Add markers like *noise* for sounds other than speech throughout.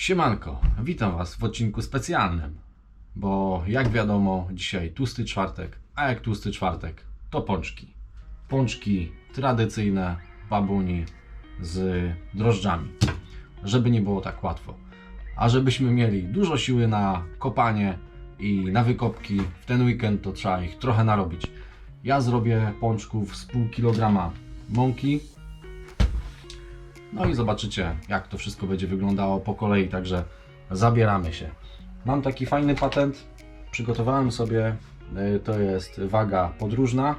Siemanko, witam Was w odcinku specjalnym, bo jak wiadomo, dzisiaj tłusty czwartek, a jak tłusty czwartek, to pączki. Pączki tradycyjne babuni z drożdżami, żeby nie było tak łatwo. A żebyśmy mieli dużo siły na kopanie i na wykopki w ten weekend, to trzeba ich trochę narobić. Ja zrobię pączków z pół kilograma mąki, no i zobaczycie, jak to wszystko będzie wyglądało po kolei, także zabieramy się. Mam taki fajny patent. Przygotowałem sobie, y, to jest waga podróżna.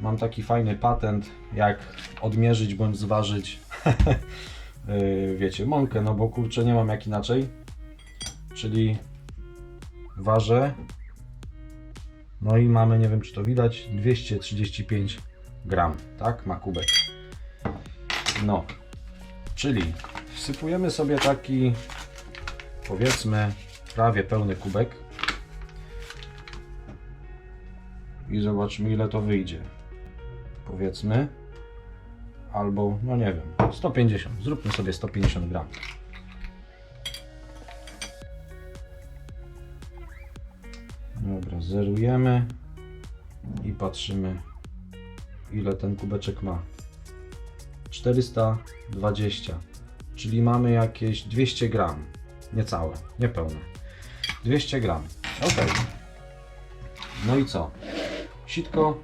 Mam taki fajny patent, jak odmierzyć bądź zważyć, *laughs* y, wiecie, mąkę, no bo kurczę, nie mam jak inaczej. Czyli ważę. No i mamy, nie wiem czy to widać, 235 gram, tak? Ma kubek. No, czyli wsypujemy sobie taki powiedzmy prawie pełny kubek i zobaczmy ile to wyjdzie. Powiedzmy albo no nie wiem, 150. Zróbmy sobie 150 gram. Dobra, zerujemy i patrzymy ile ten kubeczek ma. 420, czyli mamy jakieś 200 gram, niecałe, niepełne. 200 gram, ok. No i co? Sitko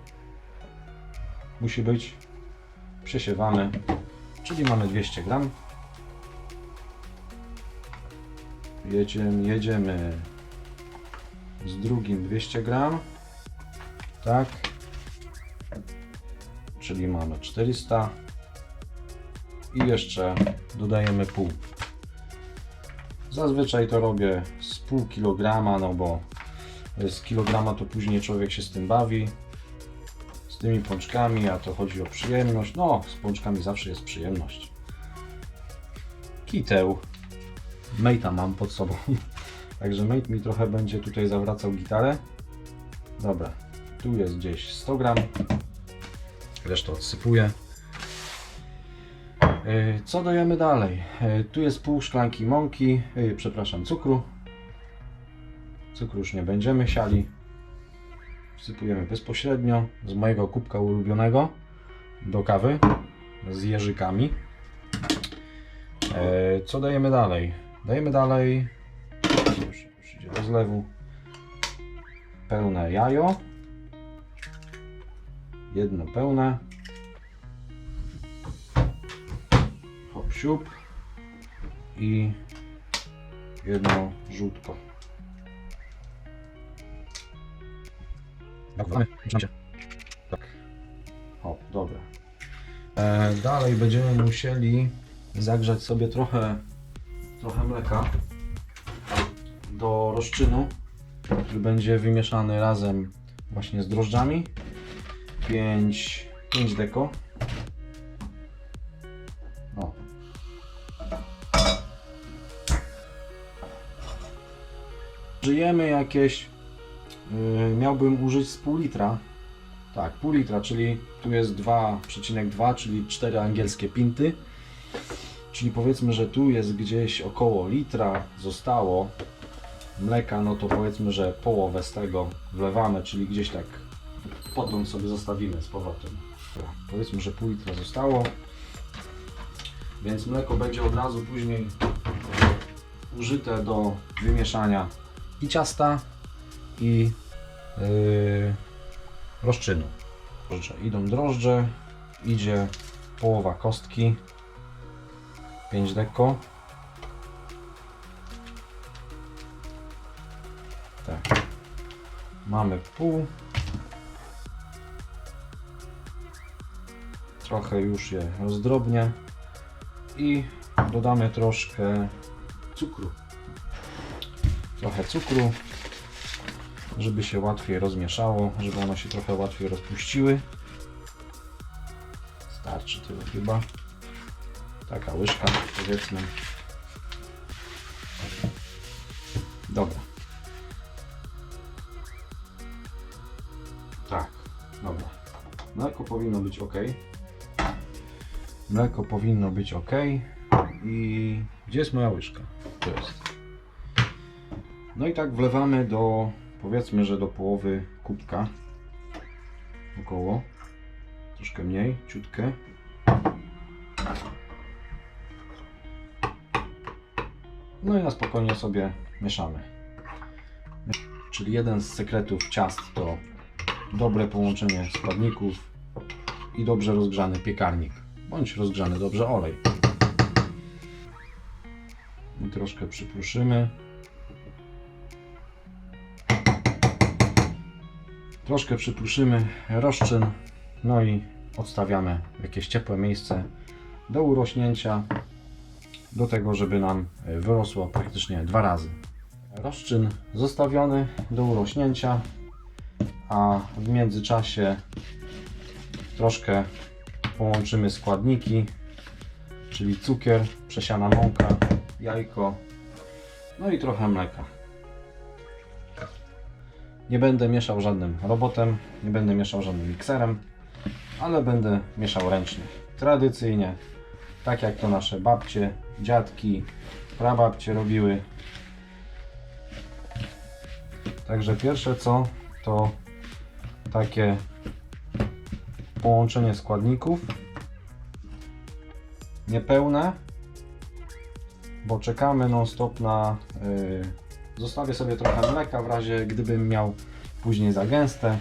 musi być przesiewane, czyli mamy 200 gram. Jedziemy, jedziemy z drugim 200 gram, tak, czyli mamy 400 i jeszcze dodajemy pół. Zazwyczaj to robię z pół kilograma, no bo z kilograma to później człowiek się z tym bawi. Z tymi pączkami, a to chodzi o przyjemność. No, z pączkami zawsze jest przyjemność. Kiteł. Mate'a mam pod sobą. *laughs* Także mate mi trochę będzie tutaj zawracał gitarę. Dobra, tu jest gdzieś 100 gram. Resztę odsypuję. E, Co dajemy dalej? E, Tu jest pół szklanki mąki, e, przepraszam, cukru. Cukru już nie będziemy siali. Wsypujemy bezpośrednio z mojego kubka ulubionego do kawy z jeżykami. Co dajemy dalej? Dajemy dalej, już, już idzie do zlewu, pełne jajo. Jedno pełne. Siup i jedno żółtko. Się. Tak. O, dobra. E, dalej będziemy musieli zagrzać sobie trochę, trochę mleka do rozczynu, który będzie wymieszany razem właśnie z drożdżami. 5, 5 deko. Żyjemy jakieś. Yy, miałbym użyć z pół litra. Tak, pół litra, czyli tu jest 2,2, czyli 4 angielskie pinty. Czyli powiedzmy, że tu jest gdzieś około litra zostało mleka, no to powiedzmy, że połowę z tego wlewamy, czyli gdzieś tak podgląd sobie zostawimy z powrotem. Powiedzmy, że pół litra zostało. Więc mleko będzie od razu później użyte do wymieszania i ciasta i yy, rozczynu. Drożdże. Idą drożdże, idzie połowa kostki, 5 deko. Tak. Mamy pół. Trochę już je rozdrobnię i dodamy troszkę cukru. Trochę cukru, żeby się łatwiej rozmieszało, żeby one się trochę łatwiej rozpuściły. Starczy tyle chyba. Taka łyżka, powiedzmy. Dobra. Tak, dobra. Mleko powinno być ok. Mleko powinno być ok. i gdzie jest moja łyżka? Tu jest. No i tak wlewamy do, powiedzmy, że do połowy kubka. Około. Troszkę mniej, ciutkę. No i na spokojnie sobie mieszamy. Czyli jeden z sekretów ciast to dobre połączenie składników i dobrze rozgrzany piekarnik, bądź rozgrzany dobrze olej. I troszkę przypruszymy. Troszkę przypruszymy rozczyn, no i odstawiamy w jakieś ciepłe miejsce do urośnięcia, do tego, żeby nam wyrosło praktycznie dwa razy. Rozczyn zostawiony do urośnięcia, a w międzyczasie troszkę połączymy składniki, czyli cukier, przesiana mąka, jajko, no i trochę mleka. Nie będę mieszał żadnym robotem, nie będę mieszał żadnym mikserem, ale będę mieszał ręcznie. Tradycyjnie, tak jak to nasze babcie, dziadki, prababcie robiły. Także pierwsze co to takie połączenie składników niepełne, bo czekamy non stop na yy, zostawię sobie trochę mleka w razie gdybym miał później za gęste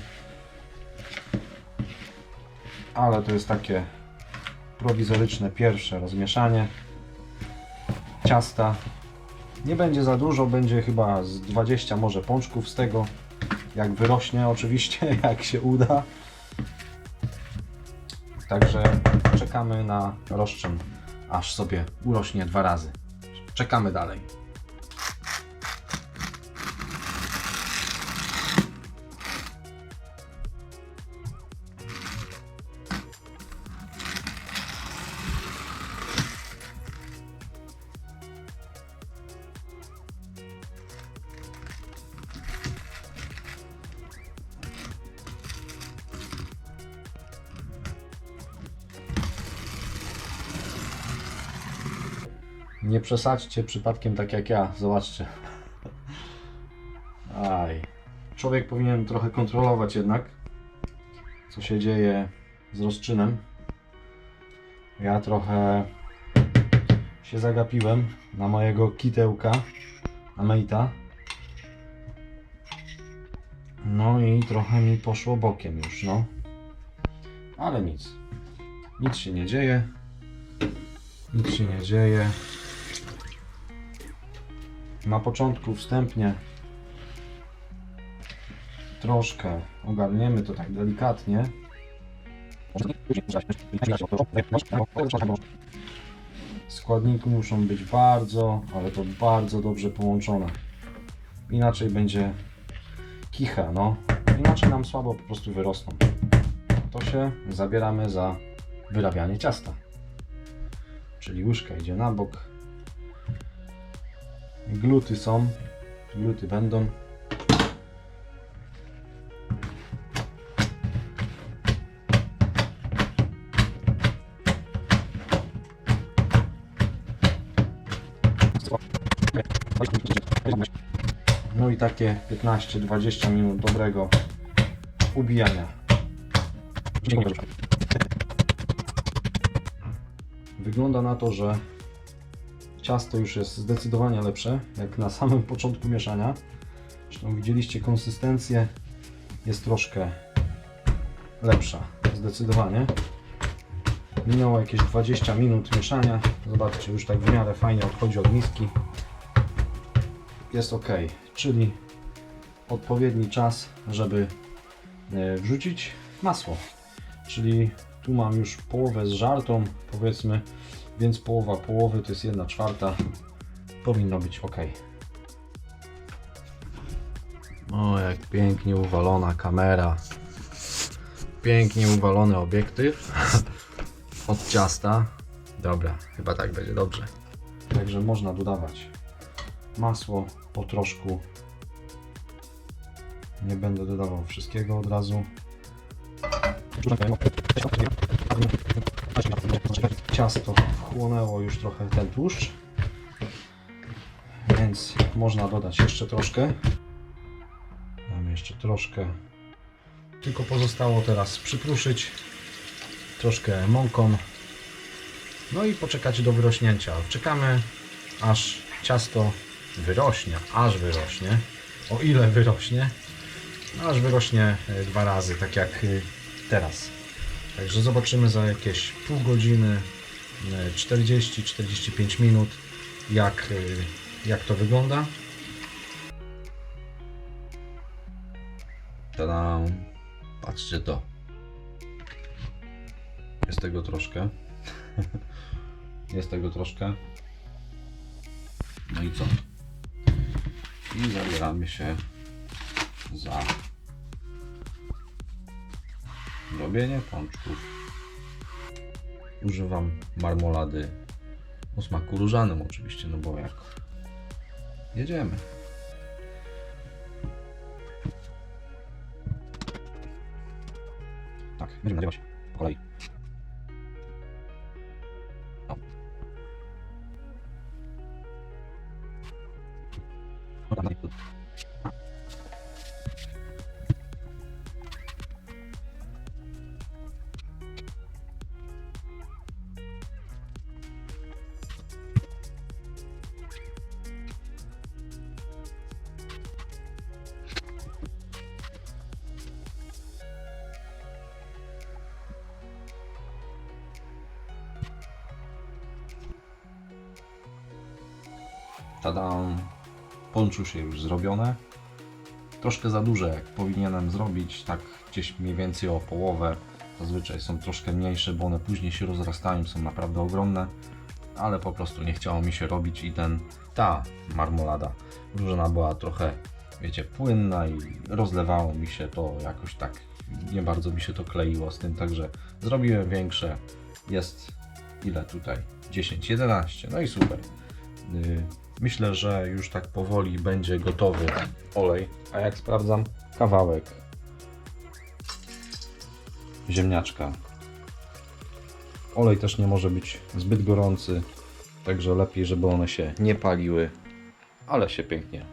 ale to jest takie prowizoryczne pierwsze rozmieszanie ciasta nie będzie za dużo, będzie chyba z 20 może pączków z tego jak wyrośnie oczywiście, *laughs* jak się uda Także czekamy na rozczyn, aż sobie urośnie dwa razy. Czekamy dalej. Nie przesadźcie przypadkiem tak jak ja, zobaczcie. Aj. Człowiek powinien trochę kontrolować jednak, co się dzieje z rozczynem. Ja trochę się zagapiłem na mojego kitełka, na. No i trochę mi poszło bokiem już, no. Ale nic. Nic się nie dzieje. Nic się nie dzieje. Na początku wstępnie troszkę ogarniemy to tak delikatnie. Składniki muszą być bardzo, ale to bardzo dobrze połączone. Inaczej będzie kicha, no. Inaczej nam słabo po prostu wyrosną. To się zabieramy za wyrabianie ciasta. Czyli łyżka idzie na bok, Gluty są. Gluty będą. No i takie 15-20 minut dobrego ubijania. Wygląda na to, że ciasto już jest zdecydowanie lepsze, jak na samym początku mieszania. Zresztą widzieliście konsystencję, jest troszkę lepsza, zdecydowanie. Minęło jakieś 20 minut mieszania. Zobaczcie, już tak w miarę fajnie odchodzi od miski. Jest ok, czyli odpowiedni czas, żeby e, wrzucić masło. Czyli tu mam już połowę zżartą, powiedzmy więc połowa połowy to jest 1 czwarta. Powinno być ok. O, jak pięknie uwalona kamera. Pięknie uwalony obiektyw *laughs* od ciasta. Dobra, chyba tak będzie dobrze. Także można dodawać masło po troszku. Nie będę dodawał wszystkiego od razu. Ciasto chłonęło już trochę ten tłuszcz, więc można dodać jeszcze troszkę. Mam jeszcze troszkę. Tylko pozostało teraz przykruszyć troszkę mąką. No i poczekać do wyrośnięcia. Czekamy aż ciasto wyrośnie, aż wyrośnie. O ile wyrośnie? Aż wyrośnie e, dwa razy, tak jak e, teraz. Także zobaczymy za jakieś pół godziny, 40-45 minut, jak, e, jak to wygląda. Tada! Patrzcie to. Jest tego troszkę. *laughs* Jest tego troszkę. No i co? I zabieramy się za robienie pączków. Używam marmolady o smaku różanym oczywiście, no bo jak jedziemy. Tak, będziemy nagrywać po kolei. Tada! Ponczusie już zrobione. Troszkę za duże, jak powinienem zrobić, tak gdzieś mniej więcej o połowę. Zazwyczaj są troszkę mniejsze, bo one później się rozrastają, są naprawdę ogromne. Ale po prostu nie chciało mi się robić i ten, ta marmolada różana była trochę, wiecie, płynna i rozlewało mi się to jakoś tak, nie bardzo mi się to kleiło z tym, także zrobiłem większe. Jest ile tutaj? 10, 11, no i super. Yy, Myślę, że już tak powoli będzie gotowy olej, a jak sprawdzam, kawałek ziemniaczka. Olej też nie może być zbyt gorący, także lepiej, żeby one się nie paliły, ale się pięknie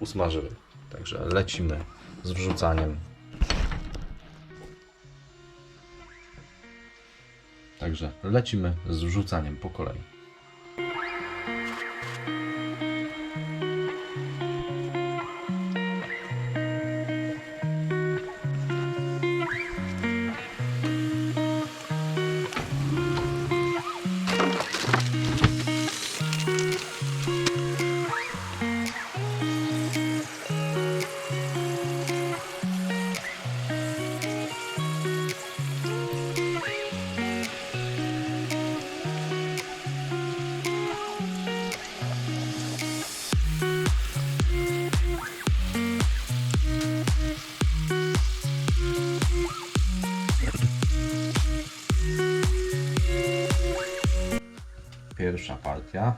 usmażyły. Także lecimy z wrzucaniem. Także lecimy z wrzucaniem po kolei. Pierwsza partia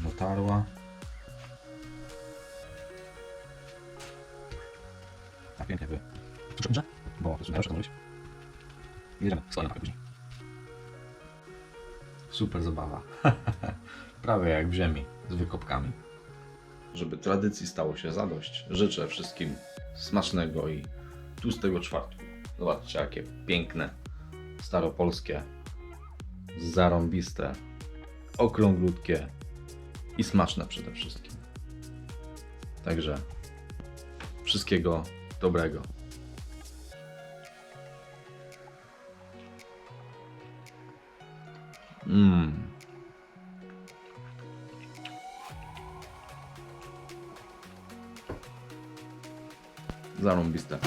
dotarła. Tak pięknie by. Dobrze? Bo to już mówić. Jedziemy, stoję na później. Super zabawa. *laughs* Prawie jak w ziemi, z wykopkami. Żeby tradycji stało się zadość, życzę wszystkim smacznego i tłustego czwartku. Zobaczcie, jakie piękne, staropolskie zarąbiste, okrąglutkie i smaczne przede wszystkim. Także wszystkiego dobrego. Mmm. Zarąbiste.